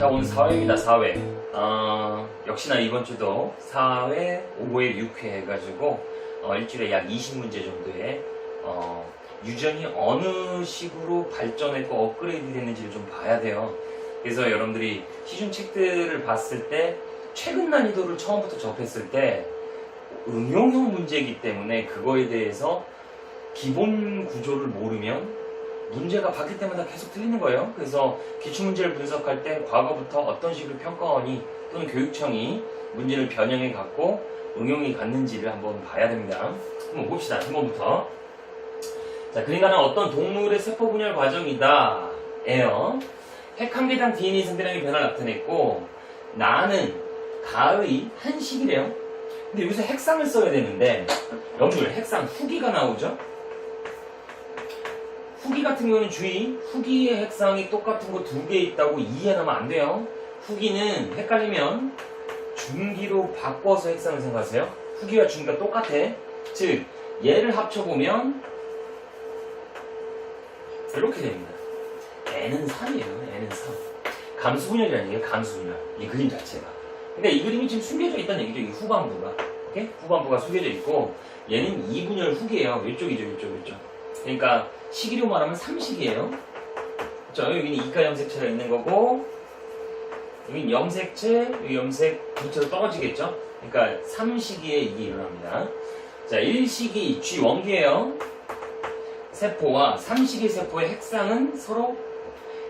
자 오늘 4회입니다 4회. 어, 역시나 이번 주도 4회 5회 6회 해가지고 어, 일주일에 약 20문제 정도의 어, 유전이 어느 식으로 발전했고 업그레이드 됐는지를 좀 봐야 돼요. 그래서 여러분들이 시중 책들을 봤을 때 최근 난이도를 처음부터 접했을 때 응용형 문제이기 때문에 그거에 대해서 기본 구조를 모르면 문제가 바뀔 때마다 계속 틀리는 거예요. 그래서 기출문제를 분석할 때 과거부터 어떤 식으로 평가원이 또는 교육청이 문제를 변형해 갖고 응용이 갔는지를 한번 봐야 됩니다. 한번 봅시다. 1번부터. 자, 그러니까는 어떤 동물의 세포 분열 과정이다. 에요. 핵 한 개당 DNA 선대량의 변화를 나타냈고 나는 가의 한 식이래요. 근데 여기서 핵상을 써야 되는데 여러분들 핵상 후기가 나오죠? 후기 같은 경우는 주의, 후기의 핵상이 똑같은 거 두 개 있다고 이해하면 안 돼요. 후기는 헷갈리면 중기로 바꿔서 핵상을 생각하세요. 후기와 중기가 똑같아. 즉, 얘를 합쳐보면 이렇게 됩니다. n은 3이에요. n은 3. 감수분열이라는 얘기예요. 감수분열. 이 그림 자체가. 근데 이 그림이 지금 숨겨져 있다는 얘기죠. 이 후반부가. 오케이? 후반부가 숨겨져 있고 얘는 2분열 후기예요. 이쪽이죠. 이쪽, 이쪽. 그러니까 시기로 말하면 3식이에요. 그렇죠? 여기는 이가 염색체가 있는 거고 여기 염색체, 여기 염색 부채로 떨어지겠죠? 그러니까 3시기에 이게 일어납니다. 자, 1시기 G 원기예요. 세포와 3시기 세포의 핵상은 서로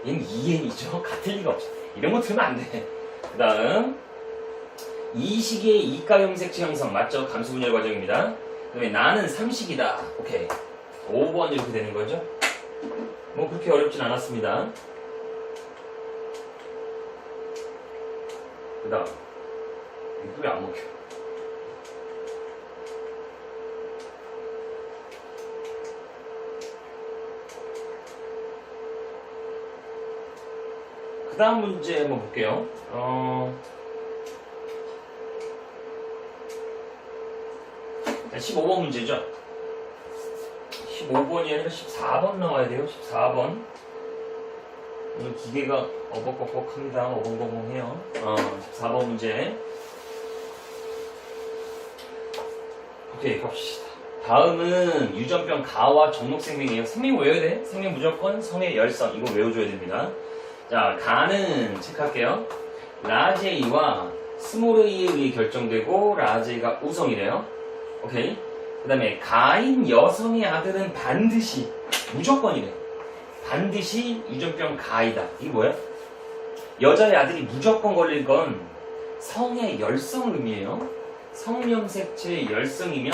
얘는 2N이죠. 같을 리가 없어. 이런 거 틀면 안 돼. 그 다음 2시기의 이가 염색체 형성 맞죠? 감수분열 과정입니다. 그 다음에 나는 3시기다. 오케이. 5번 이렇게 되는 거죠? 뭐 그렇게 어렵진 않았습니다. 그 다음 이거 왜안 먹혀? 그 다음 문제 한번 볼게요. 어... 자, 15번 문제죠. 15번이 아니라 14번 나와야 돼요. 14번. 오늘 기계가 어벅어벅합니다. 어벙벙벙해요. 어, 14번 문제. 오케이, 갑시다. 다음은 유전병 가와 정록생명이에요. 생명 외워야 돼. 생명 무조건 성의 열성. 이거 외워줘야 됩니다. 자, 가는 체크할게요. 라제이와 스몰에이에 의해 결정되고 라제이가 우성이래요. 오케이. 그 다음에 가인 여성의 아들은 반드시 무조건이래. 반드시 유전병 가이다. 이게 뭐야? 여자의 아들이 무조건 걸릴 건 성의 열성을 의미해요. 성명색체의 열성이면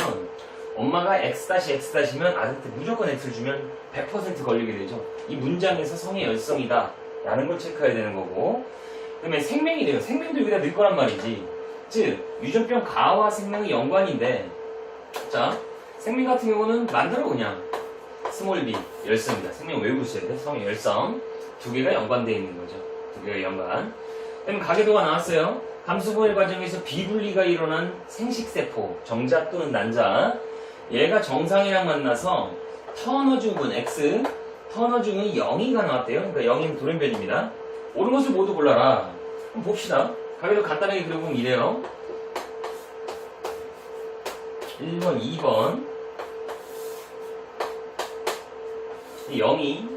엄마가 X-X-면 아들한테 무조건 X를 주면 100% 걸리게 되죠. 이 문장에서 성의 열성이다. 라는 걸 체크해야 되는 거고. 그 다음에 생명이 돼요. 생명도 여기다 넣을 거란 말이지. 즉, 유전병 가와 생명의 연관인데, 자, 생명 같은 경우는 만들어 그냥 스몰 b 열성입니다. 생명 있어야 돼. 성의 열성 두 개가 연관되어 있는 거죠. 두 개가 연관. 그다음에 가계도가 나왔어요. 감수분해 과정에서 비분리가 일어난 생식세포 정자 또는 난자 얘가 정상이랑 만나서 터너 중은 X 터너 중은 0이가 나왔대요. 그러니까 0이면 돌연변입니다. 옳은 것을 모두 골라라. 한번 봅시다. 가계도 간단하게 그려보면 이래요. 1번, 2번. 0이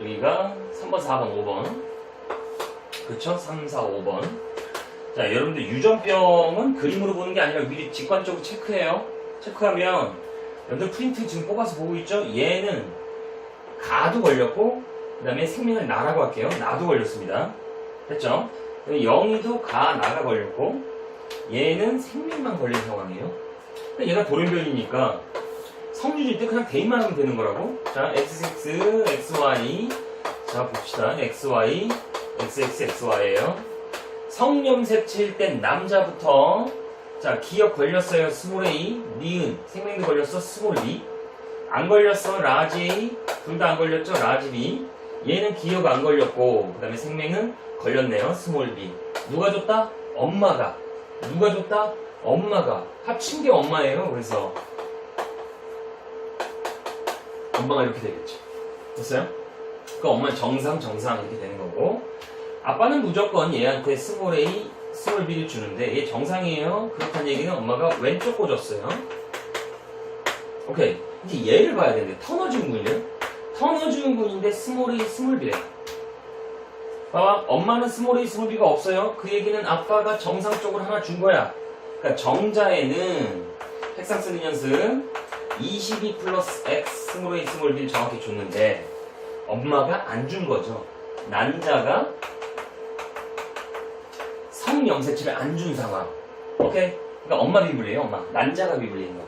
여기가 3번, 4번, 5번. 그쵸? 3, 4, 5번. 자, 여러분들 유전병은 그림으로 보는 게 아니라 미리 직관적으로 체크해요. 체크하면 여러분들 프린트 지금 뽑아서 보고 있죠? 얘는 가도 걸렸고 그 다음에 생명을 나라고 할게요. 나도 걸렸습니다. 됐죠? 영이도 가, 나가 걸렸고 얘는 생명만 걸린 상황이에요. 얘가 돌연변이니까 성유질 때 그냥 대입만 하면 되는 거라고. 자, xx, xy. 자, 봅시다. xy, xx, xy예요. 성염색체일 땐 남자부터 자, 기억 걸렸어요. 스몰 a, 니은. 생명도 걸렸어. 스몰 b. 안 걸렸어. 라지 a. 둘 다 안 걸렸죠. 라지 b. 얘는 기억 안 걸렸고 그 다음에 생명은 걸렸네요. 스몰 b. 누가 줬다? 엄마가. 누가 줬다? 엄마가. 합친 게 엄마예요. 그래서 엄마가 이렇게 되겠죠. 됐어요? 그러니까 엄마는 정상 정상 이렇게 되는 거고 아빠는 무조건 얘한테 스몰 A, 스몰 B를 주는데 얘 정상이에요. 그렇다는 얘기는 엄마가 왼쪽 꽂았어요. 오케이. 이제 얘를 봐야 되는데 터너 증후군이요. 터너 증후군인데 스몰 A, 스몰 B래. 봐봐. 엄마는 스몰 A, 스몰 B가 없어요. 그 얘기는 아빠가 정상 쪽으로 하나 준 거야. 그러니까 정자에는 핵상 쓰는 연습 22 플러스 X 스몰 A, 스몰 B를 정확히 줬는데 엄마가 안 준 거죠. 난자가 성염색체를 안 준 상황. 오케이? 그러니까 엄마 비블이에요, 엄마. 난자가 비블인 거.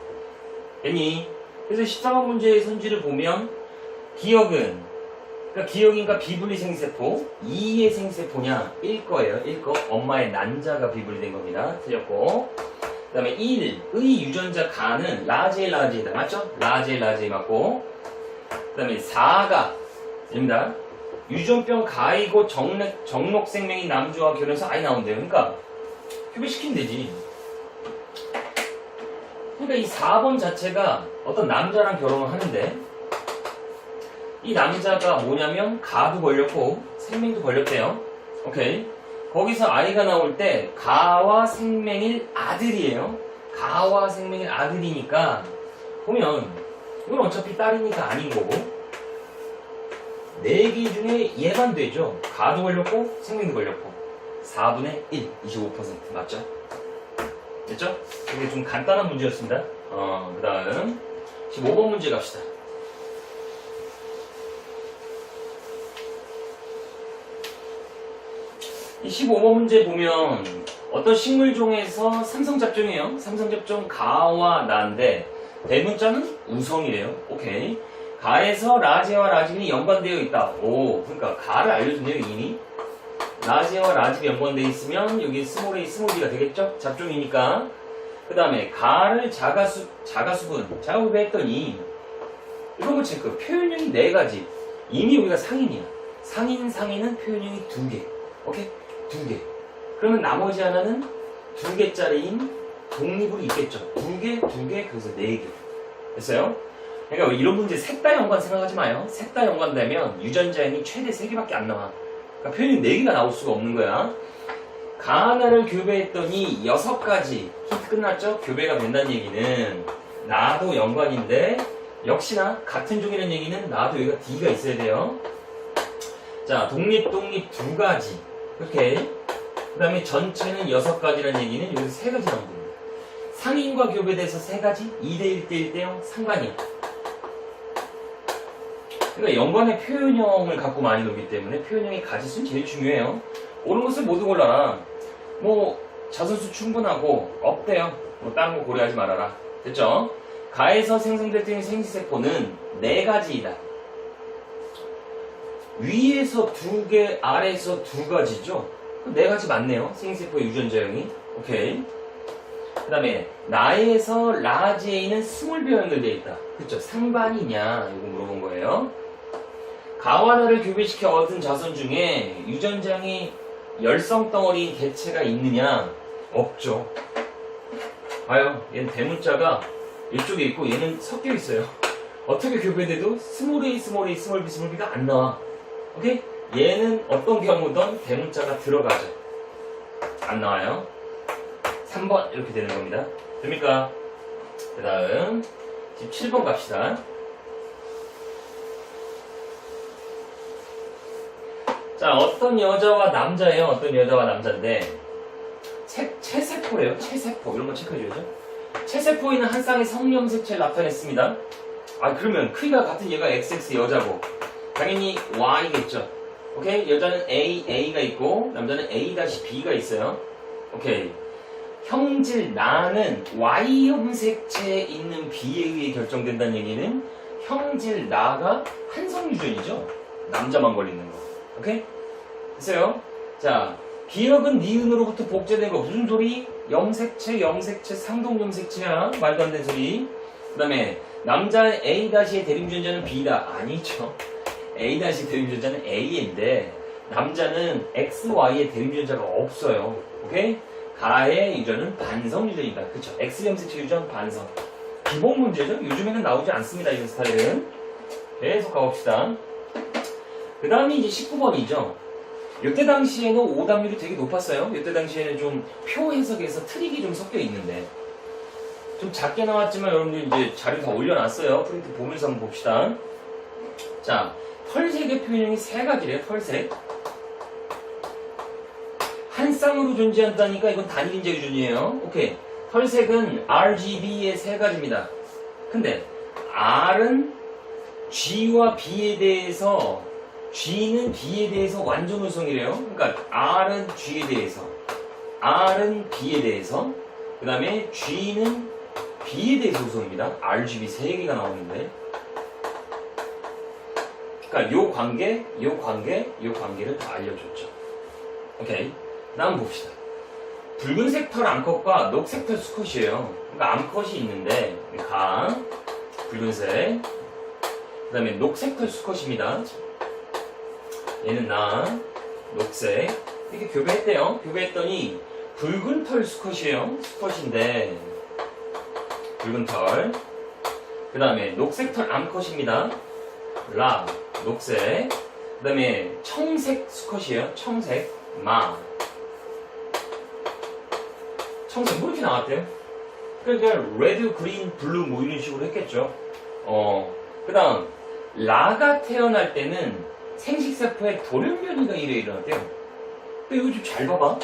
됐니? 그래서 14번 문제의 선지를 보면 기억은 그러니까 기억인가 비블리 생세포 2의 생세포냐 1 거예요. 1 거. 엄마의 난자가 비블리 된 겁니다. 틀렸고. 그 다음에 1, 의 유전자 가는 라제 라제다. 맞죠? 라제 라제 맞고. 그 다음에 4가 됩니다. 유전병 가이고 정록, 정록 생명인 남주와 결혼해서 아이 나온대요. 그러니까 교배시키면 되지. 그러니까 이 4번 자체가 어떤 남자랑 결혼을 하는데 이 남자가 뭐냐면 가도 걸렸고 생명도 걸렸대요. 오케이. 거기서 아이가 나올 때 가와 생명일 아들이에요. 가와 생명일 아들이니까 보면 이건 어차피 딸이니까 아닌 거고 네개 중에 얘만 되죠. 가도 걸렸고 생명도 걸렸고 4분의 1, 25% 맞죠? 됐죠? 이게 좀 간단한 문제였습니다. 어, 그 다음 15번 문제 갑시다. 이 15번 문제 보면 어떤 식물종에서 삼성잡종이에요. 삼성잡종 가와 나인데 대문자는 우성이래요. 오케이. 가에서 라지와 라집이 연관되어 있다. 오, 그러니까 가를 알려준대요, 이미. 라지와 라집이 연관되어 있으면 여기 스몰 A, 스몰 B가 되겠죠? 잡종이니까. 그 다음에 가를 자가수, 자가수분, 자가구배 했더니 이런 거 체크. 표현형이 네 가지. 이미 우리가 상인이야. 상인, 상인은 표현형이 두 개. 오케이? 두 개. 그러면 나머지 하나는 두 개짜리인 독립으로 있겠죠. 두 개, 두 개, 그래서 네 개. 됐어요? 그러니까 이런 문제 셋 다 연관 생각하지 마요. 셋 다 연관되면 유전자인이 최대 세 개밖에 안 나와. 그러니까 표현이 네 개가 나올 수가 없는 거야. 가 하나를 교배했더니 여섯 가지 힌트 끝났죠? 교배가 된다는 얘기는 나도 연관인데 역시나 같은 종이라는 얘기는 나도 여기가 D가 있어야 돼요. 자, 독립, 독립 두 가지. 이렇게. 그 다음에 전체는 여섯 가지라는 얘기는 여기서 세 가지 나옵니다. 상인과 교배돼서 세 가지? 2대1 대1 대0 상관이야. 그러니까 연관의 표현형을 갖고 많이 놀기 때문에 표현형의 가지수는 제일 중요해요. 옳은 것을 모두 골라라. 뭐 자선수 충분하고 없대요. 뭐 다른 거 고려하지 말아라. 됐죠? 가에서 생성될 때 생지세포는 네 가지이다. 위에서 두 개, 아래에서 두 가지죠? 네 가지 맞네요. 생지세포의 유전자형이. 오케이. 그 다음에 나에서 라지에는 스몰 뼈 연결되어 있다. 그쵸? 상반이냐? 이거 물어본 거예요. 가와나를 교배시켜 얻은 자손 중에 유전장이 열성 덩어리인 개체가 있느냐? 없죠. 봐요. 얘는 대문자가 이쪽에 있고 얘는 섞여 있어요. 어떻게 교배돼도 스몰 A, 스몰 A, 스몰 B, 스몰 B가 안 나와. 오케이? 얘는 어떤 경우든 대문자가 들어가죠. 안 나와요. 3번 이렇게 되는 겁니다. 됩니까? 그 다음 17번 갑시다. 자, 어떤 여자와 남자예요. 어떤 여자와 남자인데 체, 체세포래요. 체세포 이런 거 체크해줘야죠. 체세포에는 한 쌍의 성염색체를 나타냈습니다. 아 그러면 크기가 같은 얘가 XX 여자고 당연히 Y겠죠. 오케이 여자는 A, A가 있고 남자는 A-B가 있어요. 오케이 형질 나는 Y 염색체에 있는 B에 의해 결정된다는 얘기는 형질 나가 한성 유전이죠. 남자만 걸리는 거. 오케이? 됐어요? 자, 기억은 니은으로부터 복제된 거 무슨 소리? 염색체, 염색체, 상동 염색체야. 말도 안 되는 소리. 그 다음에 남자 A-의 대립유전자는 B다. 아니죠. A- 대립유전자는 A인데 남자는 XY의 대립유전자가 없어요. 오케이? 가의 유전은 반성 유전이다. 그쵸? X 염색체 유전 반성. 기본 문제죠? 요즘에는 나오지 않습니다. 이런 스타일은. 계속 가봅시다. 그 다음이 이제 19번이죠. 이때 당시에는 오답률이 되게 높았어요. 이때 당시에는 좀 표 해석에서 트릭이 좀 섞여 있는데 좀 작게 나왔지만 여러분들 이제 자료 다 올려놨어요. 프린트 보면서 한번 봅시다. 자, 털색의 표현이 세 가지래요. 털색. 한 쌍으로 존재한다니까 이건 단일 인재 기준이에요. 오케이. 털색은 RGB의 세 가지입니다. 근데 R은 G와 B에 대해서 G는 B에 대해서 완전 우성이래요. 그러니까 R은 G에 대해서 R은 B에 대해서 그 다음에 G는 B에 대해서 우성입니다. RGB 세 개가 나오는데 그러니까 요 관계, 요 관계, 요 관계를 다 알려줬죠. 오케이. 다음 봅시다. 붉은색 털 암컷과 녹색 털 수컷이에요. 그러니까 암컷이 있는데 가 붉은색 그 다음에 녹색 털 수컷입니다. 얘는 나 녹색 이렇게 교배했대요. 교배했더니 붉은 털 수컷이에요. 수컷인데 붉은 털. 그 다음에 녹색 털 암컷입니다. 라 녹색. 그 다음에 청색 수컷이에요. 청색 마. 청색 뭐 이렇게 나왔대요? 그러니까 레드, 그린, 블루 뭐 이런 식으로 했겠죠. 어. 그 다음 라가 태어날 때는 생식세포에 돌연변이가 이래 일어났대요. 근데 이거 좀 잘 봐봐.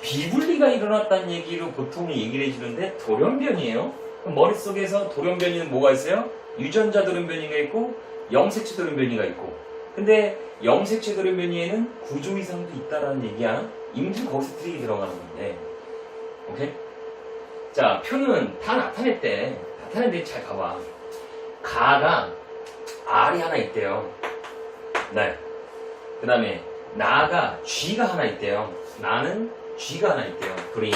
비분리가 일어났다는 얘기로 보통 얘기를 해주는데 돌연변이에요. 머릿속에서 돌연변이는 뭐가 있어요? 유전자 돌연변이가 있고 염색체 돌연변이가 있고 근데 염색체 돌연변이에는 구조 이상도 있다라는 얘기야. 임신 거기서 트릭이 들어가는 건데 오케이? 자 표는 다 나타냈대. 나타냈는데 잘 봐봐. 가가 R이 하나 있대요. 네. 그 다음에 나가 G가 하나 있대요. 나는 G가 하나 있대요. 그린.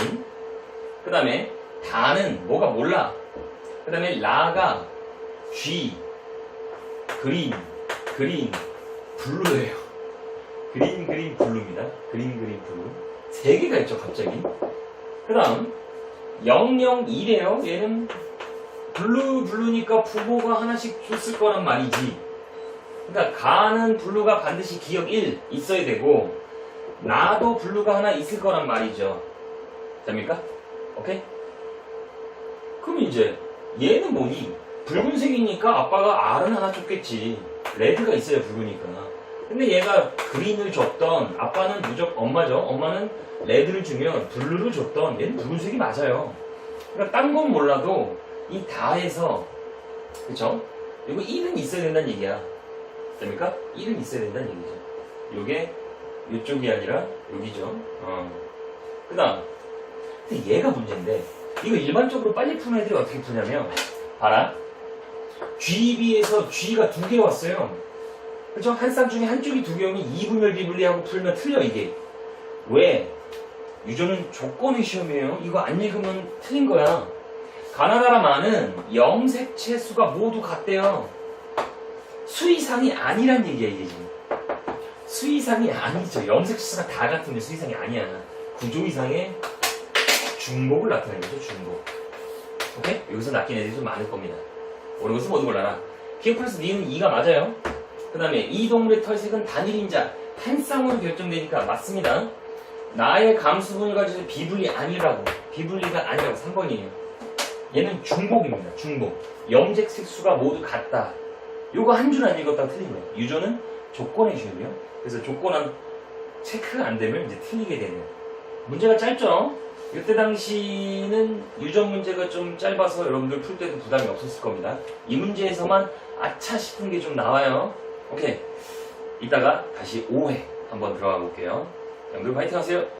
그 다음에 다는 뭐가 몰라. 그 다음에 라가 G, 그린, 그린, 블루예요. 그린, 그린, 블루입니다. 그린, 그린, 블루. 세 개가 있죠, 갑자기. 그 다음, 001이에요. 얘는 블루, 블루니까 부모가 하나씩 줬을 거란 말이지. 그러니까 가는 블루가 반드시 기억 1 있어야 되고 나도 블루가 하나 있을 거란 말이죠. 됩니까? 오케이? 그럼 이제 얘는 뭐니? 붉은색이니까 아빠가 R은 하나 줬겠지. 레드가 있어야 붉으니까. 근데 얘가 그린을 줬던 아빠는 무조건 엄마죠. 엄마는 레드를 주면 블루를 줬던 얘는 붉은색이 맞아요. 그러니까 딴 건 몰라도 이 다에서 그쵸? 이거 1은 있어야 된다는 얘기야. 됩니까? 1은 있어야 된다는 얘기죠. 요게 요쪽이 아니라 여기죠. 어. 그 다음. 근데 얘가 문제인데, 이거 일반적으로 빨리 푸는 애들이 어떻게 푸냐면, 봐라. GB에서 G가 두 개 왔어요. 그죠? 한 쌍 중에 한쪽이 두 개 오면 이분열 비분리하고 풀면 틀려, 이게. 왜? 유저는 조건의 시험이에요. 이거 안 읽으면 틀린 거야. 가나다라 만은 염색체 수가 모두 같대요. 수이상이 아니란 얘기야, 이게 지금. 수이상이 아니죠. 염색수가 다 같은데 수이상이 아니야. 구조 이상의 중복을 나타내는 거죠, 중복. 오케이? 여기서 낚인 애들이 좀 많을 겁니다. 오는 것은 모두 골라라. 기억 플러스 니은 2가 맞아요. 그 다음에 이 동물의 털색은 단일인자, 한 쌍으로 결정되니까 맞습니다. 나의 감수분을 가지고 비분리 아니라고. 비분리가 아니라고 3번이에요. 얘는 중복입니다, 중복. 염색 색수가 모두 같다. 요거 한 줄 안 읽었다가 틀린 거예요. 유저는 조건의 시험이요. 그래서 조건은 체크가 안 되면 이제 틀리게 되는. 문제가 짧죠? 이때 당시는 유전 문제가 좀 짧아서 여러분들 풀 때도 부담이 없었을 겁니다. 이 문제에서만 아차 싶은 게 좀 나와요. 오케이. 이따가 다시 5회 한번 들어가 볼게요. 여러분들 파이팅 하세요.